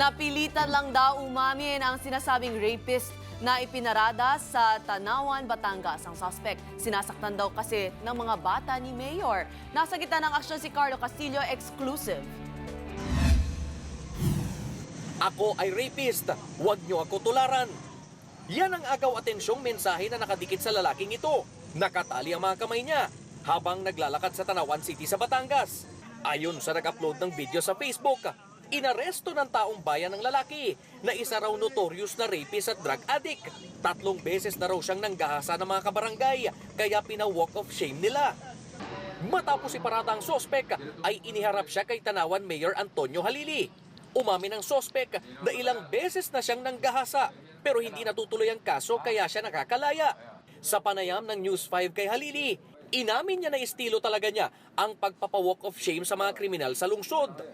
Napilitan lang daw umamin ang sinasabing rapist na ipinarada sa Tanawan, Batangas ang suspect. Sinasaktan daw kasi ng mga bata ni Mayor. Nasa gitna ng aksyon si Carlo Castillo, exclusive. Ako ay rapist, huwag niyo ako tularan. Yan ang agaw atensyong mensahe na nakadikit sa lalaking ito. Nakatali ang mga kamay niya habang naglalakad sa Tanawan City sa Batangas. Ayon sa nag-upload ng video sa Facebook, inaresto ng taong bayan ng lalaki na isa raw notorious na rapist at drug addict. Tatlong beses na raw siyang nanggahasa ng mga kabarangay kaya pina-walk of shame nila. Matapos iparada ang sospek, ay iniharap siya kay Tanawan Mayor Antonio Halili. Umamin ang sospek na ilang beses na siyang nanggahasa pero hindi natutuloy ang kaso kaya siya nakakalaya. Sa panayam ng News 5 kay Halili, inamin niya na estilo talaga niya ang pagpapawalk of shame sa mga kriminal sa lungsod.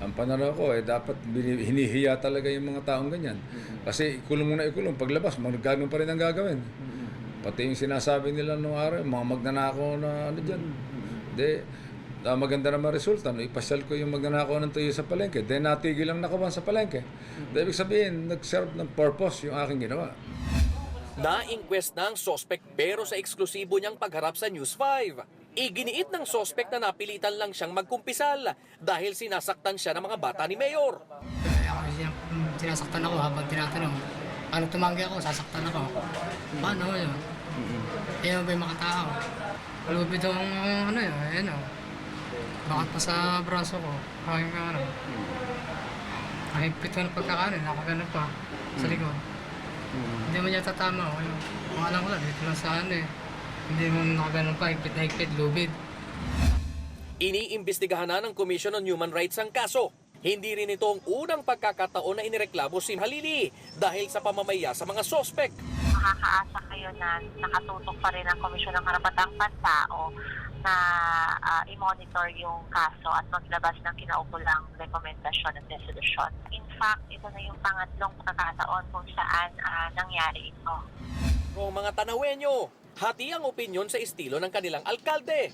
Ang pananaw ko eh, dapat hinihiya talaga yung mga taong ganyan. Kasi ikulong mo na ikulong, paglabas, magagano pa rin ang gagawin. Pati yung sinasabi nila nung araw, mga magnanakaw na ano dyan. Di, ah, maganda naman resulta. No? Ipasyal ko yung magnanakaw ng tuyo sa palengke. Then natigil ang nakawan sa palengke. Di, ibig sabihin, nag-serve ng purpose yung aking ginawa. Na-inquest na ang sospek pero sa eksklusibo niyang pagharap sa News 5. Iginiit ng sospek na napilitan lang siyang magkumpisal dahil sinasaktan siya ng mga bata ni Mayor. Ako sin- sinasaktan ako habang tinatanong. Ano tumanggi ako, sasaktan ako. Paano yun? Yan ba yung mga tao? Lubid ang ano yun, ayun o. Bakit pa sa braso ko, aking ano. Aking pito na pagkakanin, nakagano pa sa likod. Hindi mo niya tatama. Ayun. Ang alam ko lang, dito lang sa ano eh. Hindi mo nakagano pa, higpit na higpit, lubid. Iniimbestigahan na ng Commission on Human Rights ang kaso. Hindi rin ito ang unang pagkakataon na inireklamo si Halili dahil sa pamamaya sa mga sospek. makakaasa kayo na nakatutok pa rin ang Komisyon ng Karapatang Pantao na ah, i-monitor yung kaso at maglabas ng kinaukulang rekomendasyon at resolusyon. In fact, ito na yung pangatlong pagkakataon kung saan ah, nangyari ito. Kung mga tanawenyo, hati ang opinyon sa estilo ng kanilang alkalde.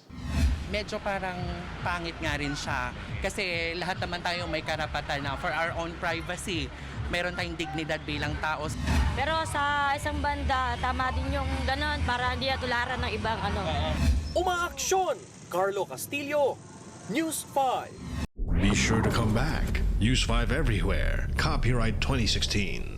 medyo parang pangit nga rin siya. Kasi lahat naman tayo may karapatan na for our own privacy. Meron tayong dignidad bilang tao. Pero sa isang banda, tama din yung ganon para hindi atularan ng ibang ano. Umaaksyon! Carlo Castillo, News 5. Be sure to come back. Use 5 everywhere. Copyright 2016.